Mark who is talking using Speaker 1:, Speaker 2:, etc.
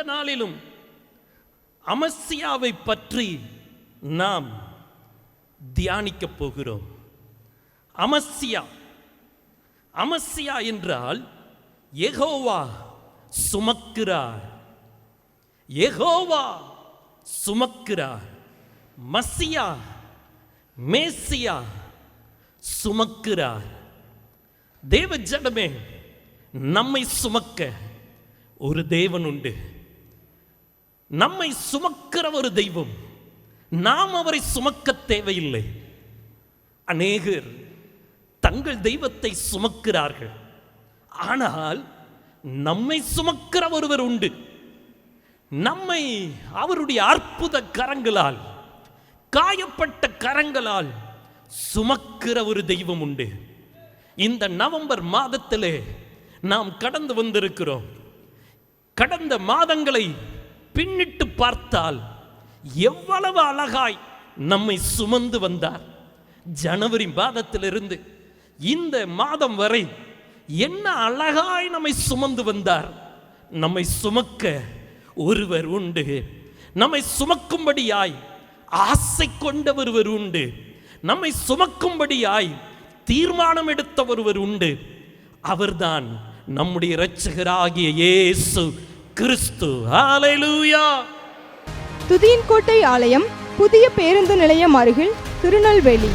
Speaker 1: நாளிலும் அமஸியாவை பற்றி நாம் தியானிக்கப் போகிறோம். அமசியா அமசியா என்றால் எகோவா சுமக்கிறார். எகோவா சுமக்கிறார். மசியா மேசியா சுமக்கிறார். தேவ ஜடமே நம்மை சுமக்க ஒரு தேவன் உண்டு நம்மை சுமக்கிற ஒரு தெய்வம். நாம் அவரை சுமக்க தேவையில்லை. அநேகர் தங்கள் தெய்வத்தை சுமக்கிறார்கள். ஆனால் நம்மை சுமக்கிற ஒருவர் உண்டு. நம்மை அவருடைய அற்புத கரங்களால் காயப்பட்ட கரங்களால் சுமக்கிற ஒரு தெய்வம் உண்டு. இந்த நவம்பர் மாதத்திலே நாம் கடந்து வந்திருக்கிறோம். கடந்த மாதங்களை பின்னிட்டு பார்த்தால் எவ்வளவு அழகாய் நம்மை சுமந்து வந்தார். ஜனவரி மாதத்திலிருந்து இந்த மாதம் வரை என்ன அழகாய் நம்மை சுமந்து வந்தார். நம்மை சுமக்க ஒருவர் உண்டு. நம்மை சுமக்கும்படியாய் ஆசை கொண்ட ஒருவர் உண்டு. நம்மை சுமக்கும்படியாய் தீர்மானம் எடுத்த ஒருவர் உண்டு. அவர்தான் நம்முடைய இரட்சகராகிய இயேசு கிறிஸ்து. ஹalleluya
Speaker 2: துதியின் கோட்டை ஆலயம் புதிய பேருந்து நிலையம் அருகில் திருநெல்வேலி.